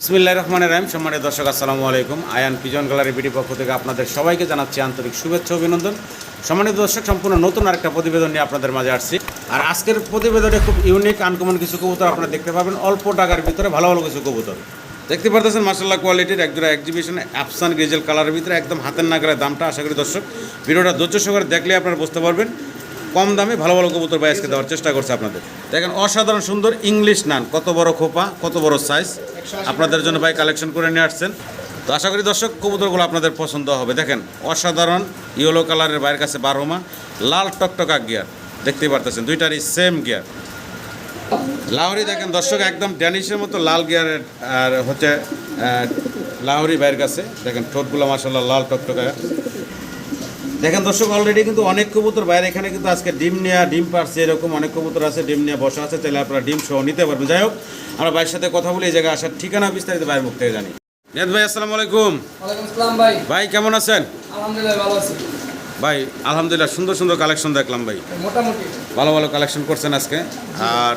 বিসমিল্লাহ রহমানের রাহিম। সম্মানিত দর্শক, আসসালামু আলাইকুম। আয়ান পিজন গ্যালারি বিডি পক্ষ থেকে আপনাদের সবাইকে জানাচ্ছি আন্তরিক শুভেচ্ছা অভিনন্দন। সম্মানিত দর্শক, সম্পূর্ণ নতুন আরেকটা প্রতিবেদন নিয়ে আপনাদের মাঝে আসছি। আর আজকের প্রতিবেদনে খুব ইউনিক আনকমন কিছু কবুতর আপনারা দেখতে পাবেন। অল্প টাকার ভিতরে ভালো ভালো কিছু কবুতর। দেখতে পারতেছেন মার্শাল্লাহ কোয়ালিটির একজোড়া এক্সিবিশন অ্যাপসান গ্রেজেল কালারের ভিতরে একদম হাতের নাগারের দামটা, আশা করি দর্শক, ভিডিওটা ধৈর্য সহকারে দেখলে আপনারা বুঝতে পারবেন। কম দামে ভালো ভালো কবুতর ভাই আজকে দেওয়ার চেষ্টা করছে আপনাদের। দেখেন, অসাধারণ সুন্দর ইংলিশ নান, কত বড় খোপা, কত বড় সাইজ আপনাদের জন্য ভাই কালেকশন করে নিয়ে আসছেন। তো আশা করি দর্শক, কবুতরগুলো আপনাদের পছন্দ হবে। দেখেন, অসাধারণ ইয়েলো কালারের বাইরের কাছে বারোমা লাল টকটকা গিয়ার দেখতেই পারতেছেন, দুইটারই সেম গিয়ার লাহরি দেখেন দর্শক, একদম ড্যানিশের মতো লাল গিয়ারের আর হচ্ছে লাহরি বাইরের কাছে। দেখেন, ঠোঁটগুলো মাসাল্লাহ লাল টকটকা। দেখেন দর্শক অলরেডি কিন্তু অনেক কবুতর বাইরে এখানে কিন্তু আজকে ডিম নেওয়া ডিম পারছে এরকম অনেক কবুতর আছে ডিম নিয়ে বসা আছে তাহলে আপনারা ডিম সহ নিতে পারবেন। যাই হোক আমরা ভাইয়ের সাথে কথা বলি এই জায়গায় আসার ঠিকানা বিস্তারিত ভাইয়ের মুখ থেকে জানি। নেদ ভাই আসসালামু আলাইকুম। ভাই। ভাই কেমন আছেন? আলহামদুলিল্লাহ ভালো আছি। ভাই আলহামদুলিল্লাহ সুন্দর সুন্দর কালেকশন দেখলাম ভাই। মোটামুটি। ভালো ভালো কালেকশন করছেন আজকে। আর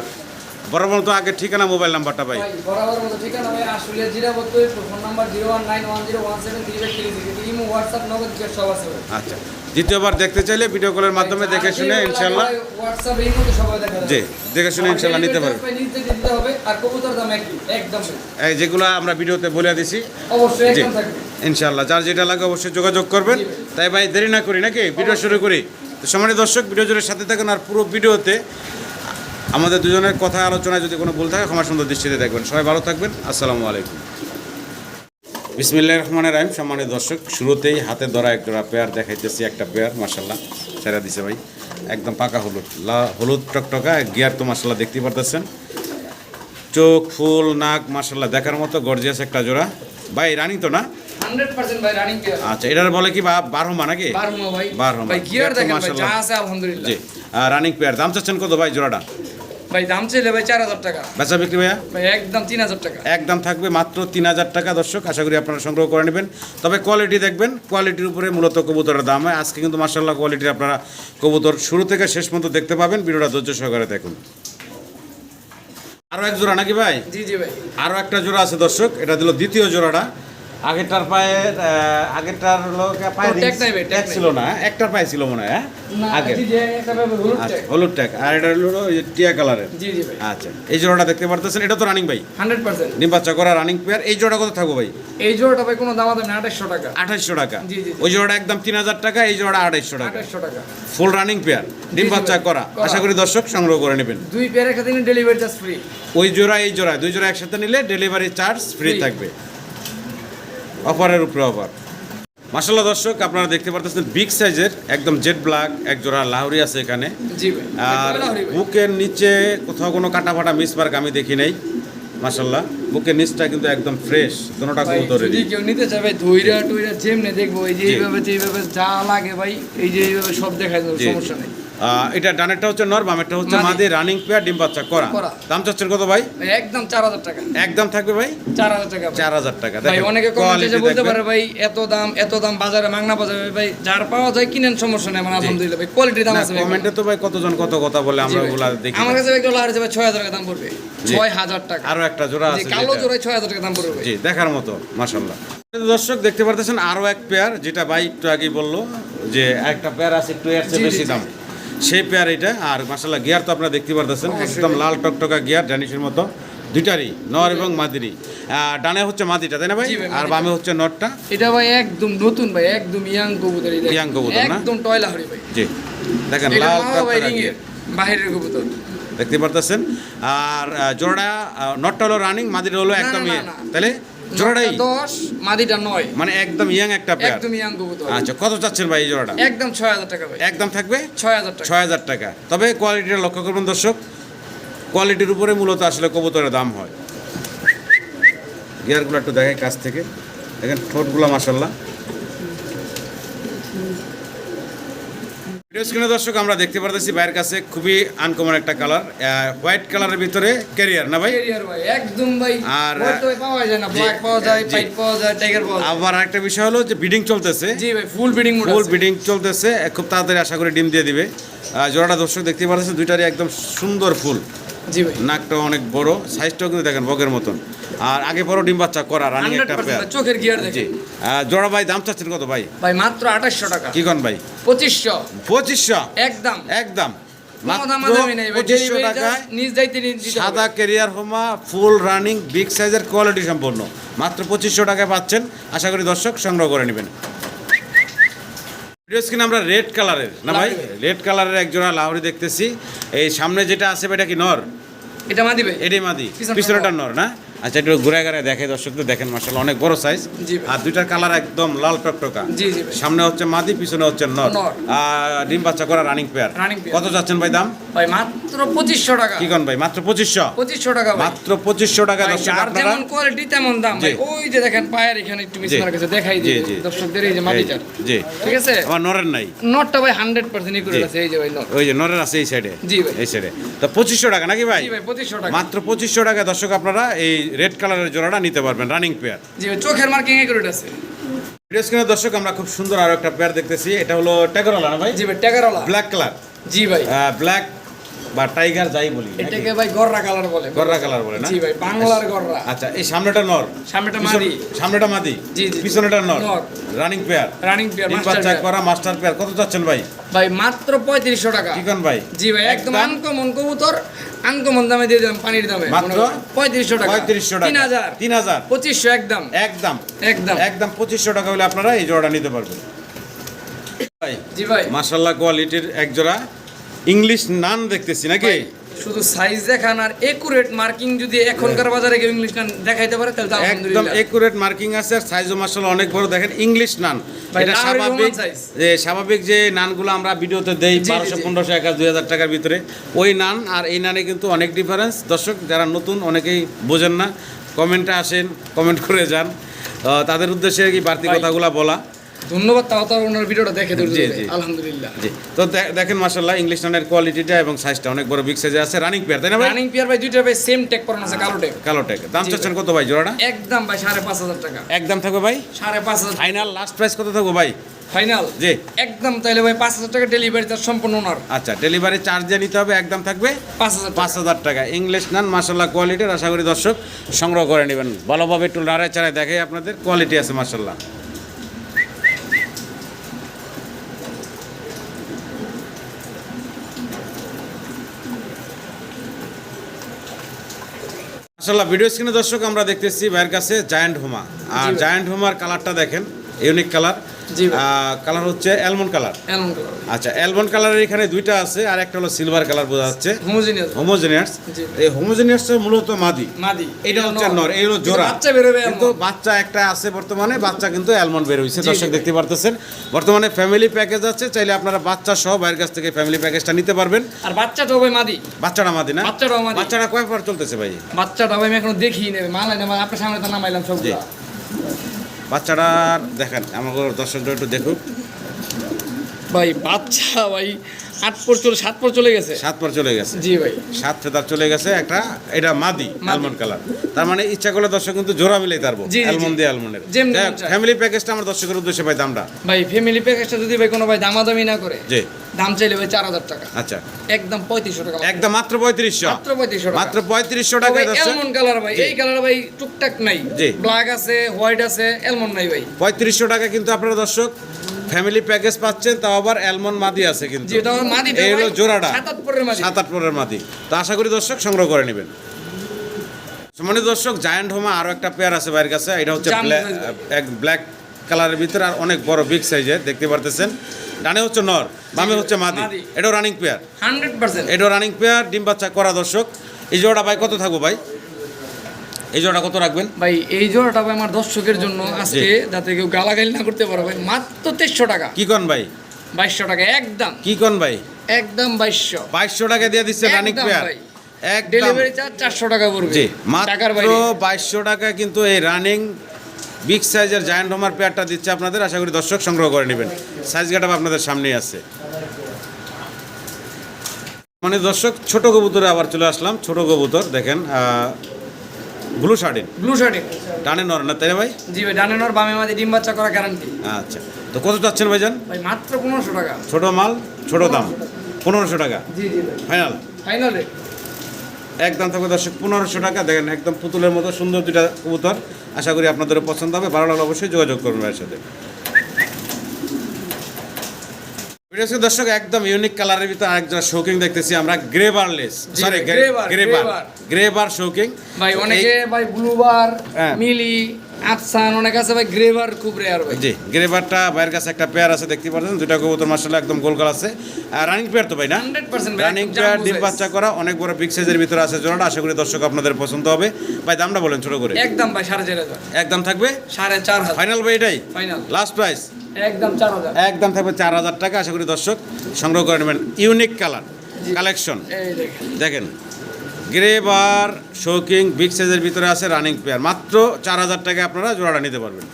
বরাবর তো আগে ঠিকানা মোবাইল নাম্বারটা ভাই। বরাবর মতো ঠিকানা ভাই আসলে জিরা বত্তর phone number zero one nine one zero one seven three eight three zero imo WhatsApp Nagad জিজ্ঞেস সব আছে আচ্ছা দ্বিতীয়বার দেখতে চাইলে ভিডিও কলের মাধ্যমে দেখে শুনে ইনশাল্লাহ হোয়াটসঅ্যাপ এই মধ্যে সবাই দেখা জি দেখে শুনে ইনশাল্লাহ নিতে পারবেন নিতে দিতে হবে আর কবুতর দাম একই একদম এই যেগুলো আমরা ভিডিওতে বলে দিছি। অবশ্যই একদম থাকবে। ইনশাল্লাহ যার যেটা লাগে অবশ্যই যোগাযোগ করবেন। তাই ভাই দেরি না করি নাকি? ভিডিও শুরু করি। তো সম্মানিত দর্শক ভিডিও জুড়ে সাথে থাকুন আর পুরো ভিডিওতে আমাদের দুজনের কথা আলোচনায় যদি কোনো ভুল থাকে ক্ষমা সুন্দর দৃষ্টিতে দেখবেন। সবাই ভালো থাকবেন। আসসালামু আলাইকুম। বিসমিল্লা রহমানের রাহিম। সম্মানিত দর্শক শুরুতেই হাতে ধরা এক জোড়া পেয়ার দেখাইতেছি একটা পেয়ার মাসাল্লাহ সেরা দিছে ভাই। একদম পাকা হলুদ। লা হলুদ টকটকা গিয়ার তো মাসাল্লাহ দেখতেই পারতেছেন। চোখ ফুল নাক মাসাল্লাহ দেখার মতো গর্জিয়াস একটা জোড়া। ভাই রানিং তো না? আচ্ছা এটার বলে কি বা- বারো মা নাকি? বারমা ভাই। বারো গিয়ার গিয়ার তো দেখেন ভাই মাশাআল্লাহ। যা আছে আলহামদুলিল্লাহ। জি। Running pair. দাম চাচ্ছেন কত ভাই জোড়াটা? ভাই দাম চাইলে ভাই চার হাজার টাকা। বেচা বিক্রি ভাইয়া? ভাই একদম তিন হাজার টাকা। একদম থাকবে মাত্র তিন হাজার টাকা দর্শক। আশা করি আপনারা সংগ্রহ করে নেবেন। তবে কোয়ালিটি দেখবেন কোয়ালিটির উপরে মূলত কবুতরের দাম হয়। আজকে কিন্তু মার্শাল্লাহ কোয়ালিটির আপনারা কবুতর শুরু থেকে শেষ পর্যন্ত দেখতে পাবেন। ভিডিওটা ধৈর্য সহকারে দেখুন। আরও এক জোড়া নাকি ভাই? জি জি ভাই। আরও একটা জোড়া আছে দর্শক। এটা দিল দ্বিতীয় জোড়াটা। আগেরটার পায়ে আগেরটার হলো পায়ে ট্যাগ ছিল না একটার পায়ে ছিল মনে হয় হ্যাঁ? আগে হলুদ আচ্ছা ট্যাগ। আর এটা হলো টিয়া কালারের। জি জি ভাই। আচ্ছা এই জোড়াটা দেখতে পারতেছেন এটা তো রানিং ভাই। Hundred percent. বাচ্চা করা রানিং পেয়ার এই জোড়া কত থাকব ভাই? এই জোড়াটা ভাই কোনো দাম না আঠাশশো টাকা। আঠাইশশো টাকা। জি, জি, জি। ওই জোড়াটা একদম তিন হাজার টাকা এই জোড়া আঠাইশশো টাকা। আঠাশশো টাকা। ফুল রানিং পেয়ার জি, করা। আশা করি দর্শক সংগ্রহ করে নেবেন। দুই পেয়ারের সাথে ডেলিভারি চার্জ ফ্রি ওই জোড়া এই জোড়া দুই জোড়া একসাথে নিলে ডেলিভারি চার্জ ফ্রি থাকবে। অফারের উপরে অফার। মাসাল্লাহ দর্শক আপনারা দেখতে পারতেছেন বিগ সাইজের একদম জেড ব্ল্যাক এক জোড়া লাহরি আছে এখানে। আর। বুকের নিচে কোথাও কোনো কাটা ফাটা মিসমার্ক আমি দেখি নাই মাসাল্লাহ বুকের নিচটা কিন্তু একদম ফ্রেশ দুটোটা ভাই, কবুতরের যদি কেউ নিতে ভাই ধইরা টইরা যেমনে দেখব এই যে এইভাবে যে এইভাবে যা লাগে ভাই এই যে এইভাবে সব দেখায় দেবো জি। সমস্যা নেই। এটা ডানেরটা হচ্ছে নর বামেরটা হচ্ছে মাদি। রানিং পেয়ার ডিম বাচ্চা করা। দাম চাচ্ছেন কত ভাই? একদম চার হাজার টাকা। একদম থাকবে ভাই? চার হাজার টাকা। চার হাজার টাকা ভাই অনেকে কমেন্টে বলতে পারে ভাই এত দাম এত দাম বাজারে মাংনা বাজারে ভাই যার পাওয়া যায় কিনেন সমস্যা নেই আমার আলহামদুলিল্লাহ ভাই কোয়ালিটির দাম আছে কমেন্টে তো ভাই কতজন কত কথা বলে আমরা। ওগুলা দেখি আমার কাছে ভাই ডলার আছে ভাই ছয় হাজার টাকা দাম পড়বে। ছয় হাজার টাকা। আরও একটা জোড়া আছে কালো। জোড়ায় ছয় হাজার টাকা দাম পড়বে জি দেখার মতো মাশাল্লাহ দর্শক দেখতে পারতেছেন আরও এক পেয়ার যেটা ভাই একটু আগে বলল যে একটা পেয়ার আছে একটু এর চেয়ে বেশি দাম। সেই পেয়ার এটা আর মাশাল্লাহ গিয়ার তো আপনারা দেখতে পারতেছেন একদম লাল টকটকা গিয়ার ড্যানিশের মতো দুইটারই নর এবং মাদিরি ডানে হচ্ছে মাদিটা তাই না ভাই? আর বামে হচ্ছে নরটা এটা ভাই একদম নতুন ভাই একদম ইয়াং কবুতর। Young কবুতর না? একদম টয়লা হরি ভাই। জি দেখেন লাল টকটকা গিয়ার। বাহিরের কবুতর। দেখতে পারতেছেন? আর জোড়া নটটা হলো রানিং মাদিটা হলো না, একদম না, ইয়ে। তাহলে জোড়াটাই? দশ মাদিটা নয়। মানে একদম ইয়াং একটা পেয়ার একদম ইয়াং কবুতর। আচ্ছা কত চাচ্ছেন ভাই এই জোড়াটা? একদম ছয় হাজার টাকা ভাই। একদম থাকবে? ছয় হাজার টাকা। ছয় হাজার টাকা। তবে কোয়ালিটিটা লক্ষ্য করবেন দর্শক কোয়ালিটির উপরে মূলত আসলে কবুতরের দাম হয়। গিয়ারগুলো একটু দেখে কাছ থেকে। দেখেন ঠোঁটগুলো মাসাল্লাহ ভিডিও স্ক্রিনে দর্শক আমরা দেখতে পারতেছি বাইরের কাছে খুবই আনকমন একটা কালার হোয়াইট কালারের ভিতরে ক্যারিয়ার না ভাই? একদম ভাই। আর, আর পাওয়া যায় না ব্ল্যাক পাওয়া যায় হোয়াইট পাওয়া যায় টাইগার পাওয়া যায়। আবার একটা বিষয় হলো যে বিডিং চলতেছে। জি ভাই ফুল বিডিং ফুল বিডিং চলতেছে খুব তাড়াতাড়ি আশা করি ডিম দিয়ে দিবে। জোড়াটা দর্শক দেখতে পারতেছে দুইটারই একদম সুন্দর ফুল জি ভাই। নাকটা অনেক বড় সাইজটাও কিন্তু দেখেন বগের মতন। আর আগে বড় ডিম বাচ্চা করা রানিং একটা পেয়ার চোখের গিয়ার জি। জোড়া ভাই দাম চাচ্ছেন কত ভাই? ভাই মাত্র আঠাশশো টাকা। কি কন ভাই? পঁচিশশো। পঁচিশশো? একদম। একদম। সাদা carrier homer full running big সাইজের কোয়ালিটি সম্পন্ন। মাত্র পঁচিশশো টাকায় পাচ্ছেন। আশা করি দর্শক সংগ্রহ করে নেবেন। ভিডিও স্ক্রিনে আমরা রেড কালারের না ভাই? রেড কালারের একজোড়া লাহরি দেখতেছি। এই সামনে যেটা আছে এটা কি নর? এটা মা দিবে? এটাই মাদি পিছনেটা নর না? আচ্ছা একটু ঘুরে ঘুরে দেখে দর্শকদের দেখেন মাসাল অনেক বড় সাইজ আর দুইটার কালার একদম লাল টকটকা। সামনে হচ্ছে মাদি পিছনে হচ্ছে নর। নর। আর ডিম বাচ্চা করা রানিং পেয়ার কত যাচ্ছেন ভাই দাম? ভাই মাত্র পঁচিশশো টাকা। কি কন ভাই মাত্র পঁচিশশো? পঁচিশশো টাকা ভাই। মাত্র পঁচিশশো টাকা দর্শক আপনারা যেমন কোয়ালিটি তেমন দাম ওই যে দেখেন পায়ের এখানে একটু মিস। মারা গেছে দেখাই দিই দর্শকদের এই যে মাটিটার জি। ঠিক আছে? আমার নরের নাই। নটটা ভাই হান্ড্রেড পার্সেন্ট করে আছে এই যে ভাই নট ওই যে নরের আছে এই সাইডে জি ভাই। এই সাইডে তো পঁচিশশো টাকা নাকি ভাই? জি ভাই পঁচিশশো টাকা। মাত্র পঁচিশশো টাকা দর্শক আপনারা এই রেড কালারের জোড়াটা নিতে পারবেন রানিং পেয়ার জি চোখের মার্কিং এ করে আছে ভিডিও স্ক্রিনে দর্শক আমরা খুব সুন্দর আরও একটা পেয়ার দেখতেছি। এটা হলো ট্যাগরওয়ালা ভাই? জি ভাই টাকারওয়ালা ব্ল্যাক কালার জি ভাই। ব্ল্যাক বা টাইগার যাই বলি এটাকে ভাই গররা কালার বলে। গররা কালার বলে না? জি ভাই বাংলার গররা। আচ্ছা এই সামনেটা নর। সামনেটা মাদি। সামনেটা মাদি জি, জি। পিছনেটা নর। Running pair running pair master বাচ্চা করা মাস্টার পেয়ার কত চাচ্ছেন ভাই? ভাই মাত্র পঁয়ত্রিশশো টাকা। কি কোন ভাই? জি ভাই একদম আনকমন কবুতর আনকমন দামে দিয়ে দিলাম পানির দামে। মাত্র? পঁয়ত্রিশশো টাকা। পঁয়ত্রিশশো টাকা। তিন হাজার। তিন হাজার? পঁচিশশো একদম। একদম। একদম। একদম পঁচিশশো টাকা হলে আপনারা এই জোড়াটা নিতে পারবেন। ভাই জি ভাই। মাসাল্লাহ কোয়ালিটির এক জোড়া। ইংলিশ নান দেখতেছি নাকি? শুধু সাইজ দেখান আর একুরেট মার্কিং যদি এখনকার বাজারে কেউ ইংলিশ গান দেখাইতে পারে তাহলে একদম একুরেট মার্কিং আছে আর সাইজও মাসাল্লাহ অনেক বড়। দেখেন ইংলিশ নান। এটা স্বাভাবিক যে স্বাভাবিক যে নানগুলো আমরা ভিডিওতে দেই জি, জি, বারোশো জি। পনেরোশো এক দুই হাজার টাকার ভিতরে ওই নান আর এই নানে কিন্তু অনেক ডিফারেন্স দর্শক যারা নতুন অনেকেই বোঝেন না। কমেন্টে আসেন কমেন্ট করে যান। তাদের উদ্দেশ্যে কি বাড়তি। কথাগুলো বলা। ধন্যবাদ তাও তার ওনার ভিডিওটা দেখে ধৈর্য জি, জি। আলহামদুলিল্লাহ। জি। তো দেখেন মাসাল্লাহ ইংলিশ নানের কোয়ালিটিটা এবং সাইজটা অনেক বড় বিগ সাইজে আছে। রানিং পেয়ার তাই না ভাই? রানিং পিয়ার ভাই দুইটা ভাই সেম আছে কালো টেক কালো টেক দাম চাচ্ছেন কত ভাই জোড়াটা? একদম ভাই টাকা। একদম থাকবে ভাই? ফাইনাল লাস্ট প্রাইস কত থাকবে ভাই? ফাইনাল জি। একদম তাইলে ভাই পাঁচ হাজার টাকা ডেলিভারি চার্জ সম্পূর্ণ ওনার। আচ্ছা ডেলিভারি চার্জ দিয়ে নিতে হবে একদম থাকবে? পাঁচ হাজার পাঁচ হাজার টাকা। ইংলিশ নান মাসাল্লাহ কোয়ালিটির আশা করি দর্শক সংগ্রহ করে নেবেন। ভালোভাবে একটু নাড়ায় চাড়ায় দেখে আপনাদের কোয়ালিটি আছে মাসাল্লাহ মাসাল্লাহ ভিডিও স্ক্রিনে দর্শক আমরা দেখতেছি ভাইয়ের কাছে জায়ান্ট হোমা আর জায়ান্ট হোমার কালারটা দেখেন। ইউনিক কালার কালার হচ্ছে অ্যালমন্ড কালার আচ্ছা অ্যালমন্ড কালারের এখানে দুইটা আছে আর একটা হলো সিলভার কালার বোঝা যাচ্ছে। হোমোজিনিয়াস হোমোজেনিয়াস এই হোমোজেনিয়াস মূলত মাদি। মাদি। এটা হচ্ছে নর এই হলো জোড়া। বাচ্চা বেরোবে কিন্তু এমন। বাচ্চা একটা আছে বর্তমানে বাচ্চা কিন্তু অ্যালমন্ড বের হইছে দর্শক দেখতে পারতেছেন। বর্তমানে ফ্যামিলি প্যাকেজ আছে চাইলে আপনারা বাচ্চা সহ বাইরের কাছ থেকে ফ্যামিলি প্যাকেজটা নিতে পারবেন। আর বাচ্চাটাও ভাই মাদি। বাচ্চাটা মাদি না? বাচ্চাটাও মাদি। বাচ্চাটা কয় পর চলতেছে ভাই? বাচ্চাটা ভাই আমি এখনও দেখি নেবে মালাই না আপনার সামনে তো নামাইলাম সবগুলা। বাচ্চাটার দেখেন আমাকে দর্শকরা একটু দেখুক। ভাই বাচ্চা ভাই। আট পর চলে সাত পর চলে গেছে? সাত পর চলে গেছে। জি ভাই। সাত ফেদার চলে গেছে একটা এটা মাদি মাদি। কালার তার মানে ইচ্ছা করলে দর্শক কিন্তু জোড়া মিলাই পারব জি, জি, জি। অ্যালমন্ড দিয়ে অ্যালমন্ডের যেমনি চায়। ফ্যামিলি প্যাকেজটা আমার দর্শকের উদ্দেশ্যে পাই দামটা? ভাই ফ্যামিলি প্যাকেজটা যদি ভাই কোনো ভাই দামাদামি না করে জি। দাম চাইলে ভাই চার হাজার টাকা। আচ্ছা। একদম পঁয়ত্রিশশো টাকা। একদম মাত্র পঁয়ত্রিশশো। মাত্র পঁয়ত্রিশশো মাত্র পঁয়ত্রিশশো টাকায় এলমন কালার ভাই এই কালার ভাই টুকটাক নাই। জি। ব্ল্যাক আছে হোয়াইট আছে এলমন নাই ভাই। পঁয়ত্রিশশো টাকা কিন্তু আপনারা দর্শক ফ্যামিলি প্যাকেজ পাচ্ছেন তাও আবার অ্যালমন্ড মাদি আছে কিন্তু। এই হলো জোড়াটা। সাত আট পরের মাদি। তো আশা করি দর্শক সংগ্রহ করে নেবেন। সম্মানিত দর্শক জায়ান্ট হোমা আরও একটা পেয়ার আছে বাইরের কাছে। এটা হচ্ছে এক ব্ল্যাক কালারের ভিতরে আর অনেক বড় বিগ সাইজের দেখতে পারতেছেন। ডানে হচ্ছে নর বামে হচ্ছে মাদি। এটাও রানিং পেয়ার হান্ড্রেড পার্সেন্ট। এটাও রানিং পেয়ার ডিম বাচ্চা করা দর্শক। এই জোড়া ভাই কত থাকব ভাই? এই জোড়া কত রাখবেন? ভাই এই জোড়াটা ভাই আমার দর্শকের জন্য আজকে যাতে কেউ গালাগালি না করতে পারো ভাই মাত্র তেইশশো টাকা। কি কন ভাই? বাইশশো টাকা একদম। কি কন ভাই? একদম বাইশশো। বাইশশো টাকা দিয়ে দিচ্ছে রানিং একদম পেয়ার। ভাই। একদম। ডেলিভারি চার্জ চারশো টাকা পড়বে। জি মাত্র বাইশশো টাকা কিন্তু এই রানিং বিগ সাইজের জায়ান্ট হোমার পেয়ারটা দিচ্ছে আপনাদের। আশা করি দর্শক সংগ্রহ করে নেবেন। সাইজ গাটা আপনাদের সামনেই আছে। মানে দর্শক ছোট কবুতরে আবার চলে আসলাম। ছোট কবুতর দেখেন ব্লু শার্টিন ব্লু শার্টিন ডানে নর না তাই ভাই? জি ভাই ডানে নর বামে মাঝে ডিম বাচ্চা করা গ্যারান্টি আচ্ছা তো কত চাচ্ছেন ভাইজান? ভাই মাত্র পনেরোশো টাকা। ছোট মাল ছোট দাম। পনেরোশো টাকা? জি জি ভাই। ফাইনাল ফাইনাল রেট একদম থাকবে দর্শক পনেরোশো টাকা। দেখেন একদম পুতুলের মতো সুন্দর দুটা কবুতর। আশা করি আপনাদের পছন্দ হবে। ভালো লাগলে অবশ্যই যোগাযোগ করুন ভাইয়ের সাথে। দর্শক একদম ইউনিক কালারের ভিতরে আরেকজন শৌকিং দেখতেছি আমরা গ্রেবারলেস সরি গ্রেবার গ্রেবার। গ্রেবার শৌকিং ভাই অনেকে ভাই ব্লুবার হ্যাঁ। মিলি আফসান অনেক আছে ভাই গ্রেভার খুব রেয়ার ভাই। জি গ্রেবারটা ভাইয়ের কাছে একটা পেয়ার আছে দেখতে পাচ্ছেন? দুটা কবুতর মার্শাল্লাহ একদম গোল আছে। আর রানিং পেয়ার তো ভাই না? রানিং পেয়ার ডিম বাচ্চা করা অনেক বড় বিগ সাইজের ভিতরে আছে জোড়াটা আশা করি দর্শক আপনাদের পছন্দ হবে। ভাই দামটা বলেন ছোট করে। একদম ভাই সাড়ে চার হাজার। একদম থাকবে? সাড়ে চার হাজার। ফাইনাল ভাই এটাই? ফাইনাল লাস্ট প্রাইস একদম চার হাজার। একদম থাকবে চার হাজার টাকা আশা করি দর্শক সংগ্রহ করে নেবেন। ইউনিক কালার কালেকশন দেখেন। গ্রেবার শোকিং বিগ সাইজের ভিতরে আছে রানিং পেয়ার। মাত্র চার হাজার টাকা আপনারা জোড়াটা নিতে পারবেন।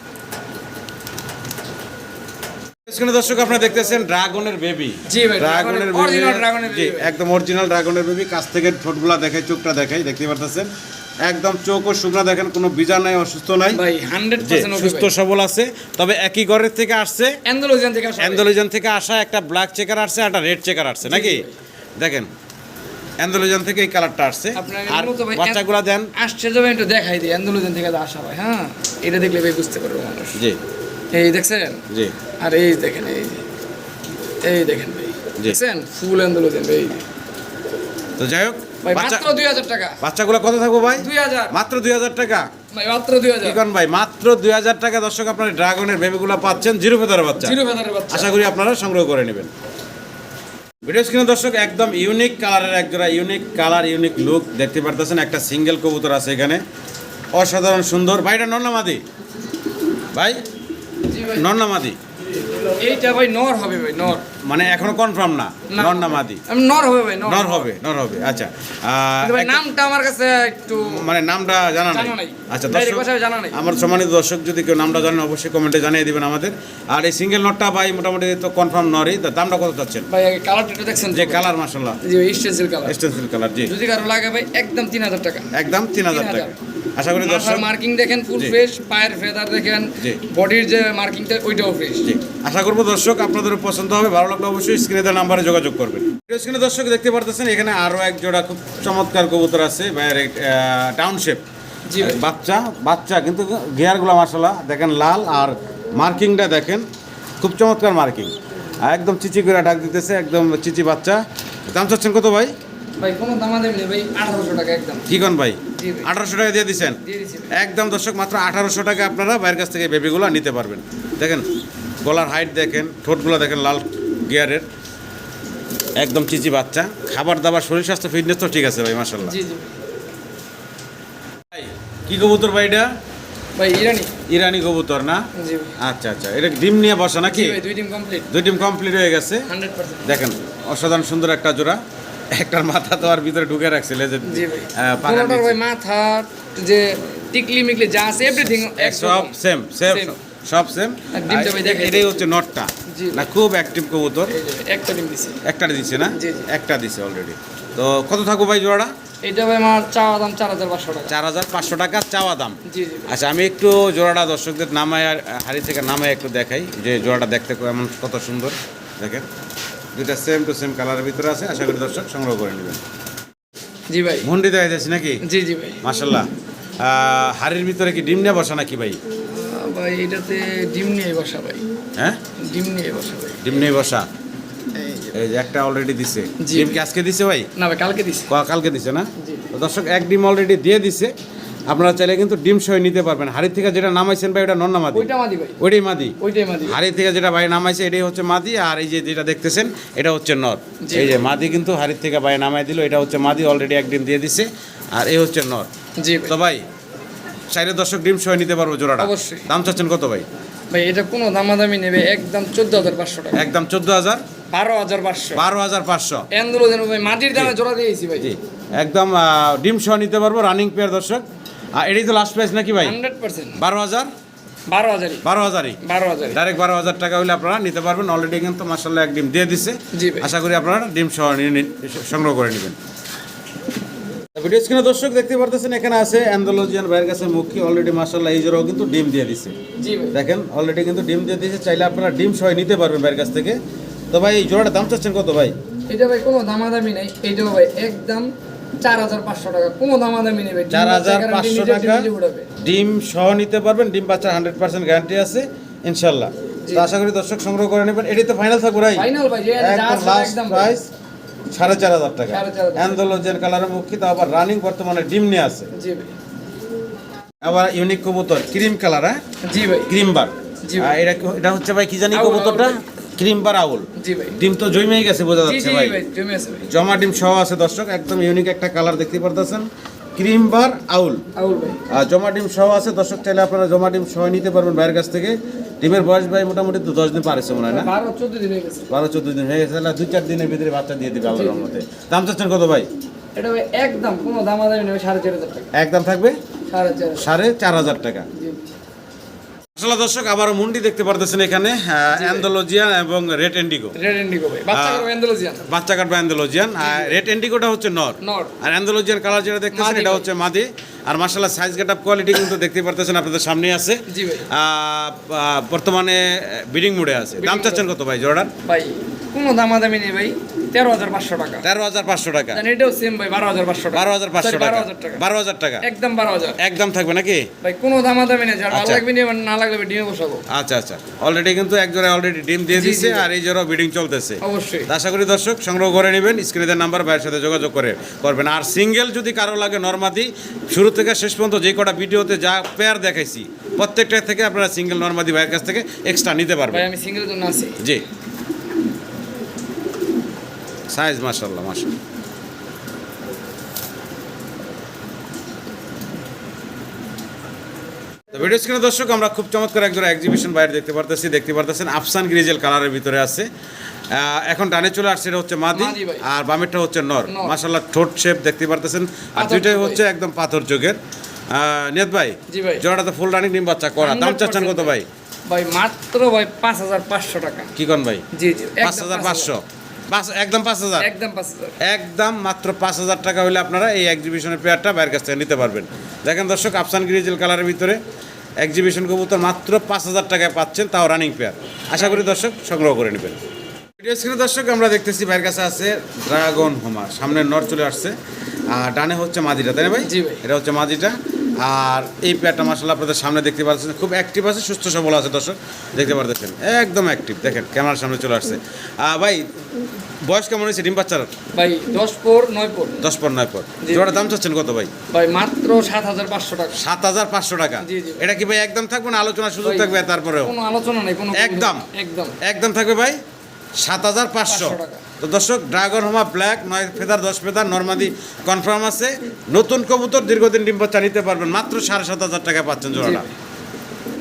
স্ক্রিনে দর্শক আপনারা দেখতেছেন ড্রাগনের বেবি। ড্রাগনের ভাই। একদম অরিজিনাল ড্রাগনের বেবি। কাছ থেকে ঠোঁটগুলা দেখাই চোখটা দেখাই দেখতে পারতেছেন। একদম চোখ ও শুকনা দেখেন কোনো বীজা নাই অসুস্থ নাই। সুস্থ সবল আছে। তবে একই ঘরের থেকে আসছে আসা থেকে আসা একটা ব্ল্যাক চেকার আসছে একটা রেড চেকার আসছে নাকি? দেখেন অ্যান্ডোলোজন থেকে এই কালারটা আসছে। আর বাচ্চাগুলা দেন। আসছে যাবে একটু দেখাই দিই অ্যান্ডোলোজিয়ান থেকে আসা ভাই হ্যাঁ? এটা দেখলে ভাই বুঝতে পারবে মানুষ। জি। এই দেখছেন? জি। আর এই দেখেন এই এই দেখেন ভাই। জি। দেখছেন? ফুল অ্যান্ডোলোজিয়ান ভাই তো যাই হোক মাত্র দুই হাজার টাকা। বাচ্চাগুলো কত থাকব ভাই? দুই হাজার। মাত্র দুই হাজার টাকা? মাত্র দুই হাজার। ভাই মাত্র দুই হাজার টাকা। দর্শক আপনার ড্রাগনের বেবিগুলো পাচ্ছেন জিরো বাচ্চা। জিরো ফেদারের বাচ্চা। আশা করি আপনারা সংগ্রহ করে নেবেন। ভিডিও স্ক্রিনে দর্শক একদম ইউনিক কালারের একজোড়া ইউনিক কালার ইউনিক লুক দেখতে পারতেছেন। একটা সিঙ্গেল কবুতর আছে এখানে। অসাধারণ সুন্দর। ভাইটা নন্নামাদি। ভাই জি ভাই। নন্নামাদি। এইটা ভাই নর হবে ভাই নর। মানে এখনও কনফার্ম না? না। নন্নামাদি আমি নর হবে ভাই নর। নর হবে নর হবে আচ্ছা। ভাই নামটা আমার কাছে একটু মানে নামটা জানা নাই। আচ্ছা দর্শক জানা নাই। আমার সম্মানিত দর্শক যদি কেউ নামটা জানেন অবশ্যই কমেন্টে জানিয়ে দিবেন আমাদের। আর এই সিঙ্গেল নটটা ভাই মোটামুটি তো কনফার্ম নরই। তো দামটা কত চাচ্ছেন? ভাই কালারটা একটু দেখছেন যে কালার মাসাল্লাহ জি স্টেন্সিল কালার স্টেন্সিল কালার জি। যদি কারও লাগে ভাই একদম তিন হাজার টাকা। একদম তিন হাজার। টাকা। আশা করি দর্শক মার্কিং দেখেন ফুল। ফ্রেশ পায়ের ফেদার দেখেন বডির যে মার্কিংটা ওইটাও ফ্রেশ আশা করব দর্শক আপনাদের পছন্দ হবে ভালো লাগলে অবশ্যই স্ক্রিনে দেওয়া নাম্বারে যোগাযোগ করবেন। স্ক্রিনে দর্শক দেখতে পারতেছেন এখানে আরও এক জোড়া খুব চমৎকার কবুতর আছে টাউনশেপ বাচ্চা বাচ্চা কিন্তু গিয়ারগুলো মাসাল্লাহ দেখেন লাল আর মার্কিংটা দেখেন খুব চমৎকার মার্কিং একদম চিচি করে ডাক দিতেছে একদম চিচি বাচ্চা। দাম চাচ্ছেন কত ভাই? ভাই কোনো দামা দেবেন ভাই আঠারোশো টাকা একদম। কি কোন ভাই। আঠারোশো টাকা দিয়ে দিচ্ছেন। একদম দর্শক মাত্র আঠারোশো টাকা আপনারা বাইরের কাছ থেকে বেবিগুলো নিতে পারবেন। দেখেন গলার হাইট দেখেন ঠোঁটগুলো দেখেন লাল গিয়ারের। একদম চিচি বাচ্চা। খাবার দাবার শরীর স্বাস্থ্য ফিটনেস তো ঠিক আছে ভাই মাসাল্লাহ ভাই। কি কবুতর ভাই এটা? ভাই ইরানি। ইরানি কবুতর না? আচ্ছা আচ্ছা। এটা ডিম নিয়ে বসা নাকি? কমপ্লিট দুই ডিম কমপ্লিট হয়ে গেছে। দেখেন অসাধারণ সুন্দর একটা জোড়া। একটার মাথা তো আর ভিতরে ঢুকে রাখছে যে মাথা যে টিকলি মিকলি যা আছে এভরিথিং সব সেম সেম সব সেম এটাই হচ্ছে নটটা। না খুব অ্যাক্টিভ কবুতর। একটা ডিম দিছি। একটা দিছে না। একটা দিছে অলরেডি তো কত থাকব ভাই জোড়াটা? এটা ভাই আমার চাওয়া দাম চার হাজার পাঁচশো টাকা। চার হাজার পাঁচশো টাকা চাওয়া দাম। আচ্ছা আমি একটু জোড়াটা দর্শকদের নামায় আর হাড়ি থেকে নামায় একটু দেখাই যে জোড়াটা দেখতে এমন কত সুন্দর। দেখেন। দুইটা সেম টু সেম কালারের ভিতরে আছে আশা করি দর্শক সংগ্রহ করে নেবেন। জি ভাই। মন্ডি দেখা যাচ্ছে নাকি? জি জি ভাই। মাসাল্লাহ হাড়ির ভিতরে কি ডিম নিয়ে বসা নাকি ভাই? ভাই এটাতে ডিম নিয়ে বসা ভাই। হ্যাঁ? ডিম নিয়ে বসা ভাই। ডিম নিয়ে বসা? এই যে। একটা অলরেডি দিছে। ডিম কি আজকে দিছে ভাই? না ভাই কালকে দিছি। কালকে দিছে না। দর্শক এক ডিম অলরেডি দিয়ে দিছে। আপনারা চাইলে কিন্তু ডিম সহ নিতে পারবেন। হাড়ি থেকে যেটা নামাইছেন ভাই ওটা নন্না মাদি। ওইটা মাদি ভাই। ওইটাই মাদি। ওইটাই মাদি। হাড়ি থেকে যেটা ভাই নামাইছে এটাই হচ্ছে মাদি আর এই যে যেটা দেখতেছেন এটা হচ্ছে নর। এই যে মাদি কিন্তু হাড়ির থেকে ভাই নামাই দিল এটা হচ্ছে মাদি অলরেডি এক ডিম দিয়ে দিছে আর এই হচ্ছে নর। জি তো ভাই চাইলে দর্শক ডিম সহ নিতে পারব জোড়াটা। অবশ্যই। দাম চাচ্ছেন কত ভাই? ভাই এটা কোনো দামাদামি নেবে একদম চোদ্দ হাজার পাঁচশো টাকা। একদম চোদ্দ হাজার? বারো হাজার পাঁচশো। বারো হাজার পাঁচশো। ভাই মাটির দামে জোড়া দিয়েছি ভাই। একদম ডিম সহ নিতে পারব রানিং পেয়ার দর্শক। আর এটাই তো লাস্ট প্রাইস নাকি ভাই? Hundred percent. বারো হাজার? বারো হাজারই। বারো হাজারই? বারো হাজারই। ডাইরেক্ট বারো হাজার টাকা হলে আপনারা নিতে পারবেন। অলরেডি কিন্তু মাসাল্লাহ এক ডিম দিয়ে দিছে। আশা করি আপনারা ডিম সহ নিয়ে সংগ্রহ করে নেবেন। ভিডিও স্ক্রিনে দর্শক দেখতে পারতেছেন এখানে আছে অ্যান্ডোলজিয়ান ভাইয়ের কাছে মুখী। অলরেডি মাসাল্লাহ এই জোড়াও কিন্তু ডিম দিয়ে দিছে। দেখেন অলরেডি কিন্তু ডিম দিয়ে দিয়েছে চাইলে আপনারা ডিম সহ নিতে পারবেন ভাইয়ের কাছ থেকে। তো ভাই এই জোড়াটা দাম চাচ্ছেন কত ভাই? এটা ভাই কোনো দামাদামি নাই। এইটাও ভাই একদম চার হাজার পাঁচশো টাকা। কোনো দামাদামি নেবে। ডিম চার হাজার পাঁচশো টাকা ডিম নিজে উঠাবে। ডিম সহ নিতে পারবেন। ডিম বাচ্চার হান্ড্রেড পার্সেন্ট গ্যারান্টি আছে ইনশাল্লাহ। তো আশা করি দর্শক সংগ্রহ করে নেবেন। এটি তো ফাইনাল থাকবে ভাই, একদম লাস্ট প্রাইস সাড়ে চার হাজার টাকা। হাজার। কালারের মুখী তো আবার রানিং বর্তমানে ডিম নিয়ে আছে। আবার ইউনিক কবুতর ক্রিম কালার হ্যাঁ? জি ভাই। ক্রিম বার জি ভাই। এটা এটা হচ্ছে ভাই কি জানি কবুতরটা? ক্রিম বার আউল ডিম তো জমে গেছে বোঝা যাচ্ছে ভাই। জমে ডিম সহ আছে দর্শক একদম ইউনিক একটা কালার দেখতে পারতেছেন। ক্রিম বার আউল। আউল আর জমা ডিম সহ আছে দর্শক চাইলে আপনারা জমা ডিম সহ নিতে পারবেন ভাইয়ের কাছ থেকে। ডিমের বয়স ভাই মোটামুটি তো দশ দিন পারেছে মনে হয় না? বারো চোদ্দ দিন হয়ে গেছে। তাহলে দুই চার দিনের ভিতরে বাচ্চা দিয়ে দিবে আল্লাহর মধ্যে দাম চাচ্ছেন কত ভাই? একদম থাকবে? সাড়ে চার হাজার। টাকা। আসলে দর্শক আবার মুন্ডি দেখতে পারতেছেন এখানে অ্যান্ডোলজিয়ান এবং রেড এন্ডিগো রেড এন্ডিগো ভাই বাচ্চা কাটবে অ্যান্ডোলজিয়ান আর রেড এন্ডিগোটা হচ্ছে নর। নর। আর অ্যান্ডোলজিয়ান কালার যেটা দেখতেছেন এটা হচ্ছে মাদি। আর মার্শাল্লাহ সাইজ গেট আপ কোয়ালিটি কিন্তু দেখতে পারতেছেন আপনাদের সামনে আছে। বর্তমানে বিডিং মুডে আছে। দাম চাচ্ছেন কত ভাই জোড়ার ভাই কোনো দামাদামি নেই ভাই তেরো হাজার পাঁচশো টাকা। তেরো হাজার পাঁচশো টাকা। এটাও সেম ভাই বারো হাজার পাঁচশো বারো হাজার পাঁচশো বারো টাকা। বারো হাজার টাকা। একদম বারো হাজার। একদম থাকবে নাকি? ভাই কোনো দামাদামি নেই যার ভালো আচ্ছা। লাগবে নিয়ে না লাগবে ডিমে বসাবো। আচ্ছা আচ্ছা। অলরেডি কিন্তু এক জোড়া অলরেডি ডিম দিয়ে দিচ্ছে আর এই জোড়া বিডিং চলতেছে। অবশ্যই। আশা করি দর্শক সংগ্রহ করে নেবেন স্ক্রিনের নাম্বার ভাইয়ের সাথে যোগাযোগ করে করবেন। আর সিঙ্গেল যদি কারও লাগে নর্মাদি শুরু থেকে শেষ পর্যন্ত যে কটা ভিডিওতে যা পেয়ার দেখাইছি প্রত্যেকটা থেকে আপনারা সিঙ্গেল নর্মাদি ভাইয়ের কাছ থেকে এক্সট্রা নিতে ভাই পারবেন আমি সিঙ্গেলের জন্য আছি। জি। সাইজ মাশাল্লাহ তো ভিডিও স্ক্রিনে দর্শক আমরা খুব চমৎকার একজন এক্সিবিশন বাইরে দেখতে পারতেছি দেখতে পারতেছেন আফসান গ্রিজেল কালারের ভিতরে আছে। এখন ডানে চলে আসছে এটা হচ্ছে মাদি আর বামেরটা হচ্ছে নর। মাশাল্লাহ ঠোঁট শেপ দেখতে পারতেছেন আর দুইটাই হচ্ছে একদম পাথর চোখের নিয়ত ভাই জোড়াটা তো ফুল রানিং ডিম বাচ্চা করা। দাম চাচ্ছেন কত ভাই? ভাই মাত্র ভাই পাঁচ হাজার পাঁচশো টাকা। কি কন ভাই? জি জি পাঁচ হাজার পাঁচশো। পাঁচ একদম পাঁচ হাজার? একদম পাঁচ হাজার। একদম মাত্র পাঁচ হাজার টাকা হলে আপনারা এই এক্সিবিশনের পেয়ারটা বাইরের কাছ থেকে নিতে পারবেন। দেখেন দর্শক আফসান গ্রিজেল কালারের ভিতরে এক্সিবিশন কবুতর মাত্র পাঁচ হাজার টাকায় পাচ্ছেন তাও রানিং পেয়ার আশা করি দর্শক সংগ্রহ করে নেবেন। ভিডিও স্ক্রিনে দর্শক আমরা দেখতেছি বাইরের কাছে আছে ড্রাগন হোমা সামনে নর চলে আসছে। আর ডানে হচ্ছে মাদিটা তাই না ভাই। এটা হচ্ছে মাদিটা। আর এই পেয়ারটা মাসাল্লাহ আপনাদের সামনে দেখতে পাচ্ছেন খুব অ্যাক্টিভ আছে সুস্থ সবল আছে দর্শক দেখতে পারতেছেন একদম অ্যাক্টিভ দেখেন ক্যামেরার সামনে চলে আসছে। ভাই বয়স কেমন হয়েছে ডিম বাচ্চার? ভাই দশ পর নয় পর। দশ পর নয় পর। জি। জোড়ার দাম চাচ্ছেন কত ভাই? ভাই মাত্র সাত হাজার পাঁচশো টাকা। সাত হাজার পাঁচশো টাকা। এটা কি ভাই একদম থাকবে না আলোচনার সুযোগ থাকবে তারপরেও? কোনো আলোচনা নেই কোনো একদম। একদম। একদম থাকবে ভাই সাত হাজার পাঁচশো টাকা। তো দর্শক, ড্রাগন, হোমা, ব্ল্যাক, নয় ফেদার, দশ ফেদার, নর্মাদি, কনফার্ম আছে। নতুন কবুতর দীর্ঘদিন ডিম চালিতে পারবেন, মাত্র সাড়ে সাত হাজার টাকা পাচ্ছেন জোড়াটা।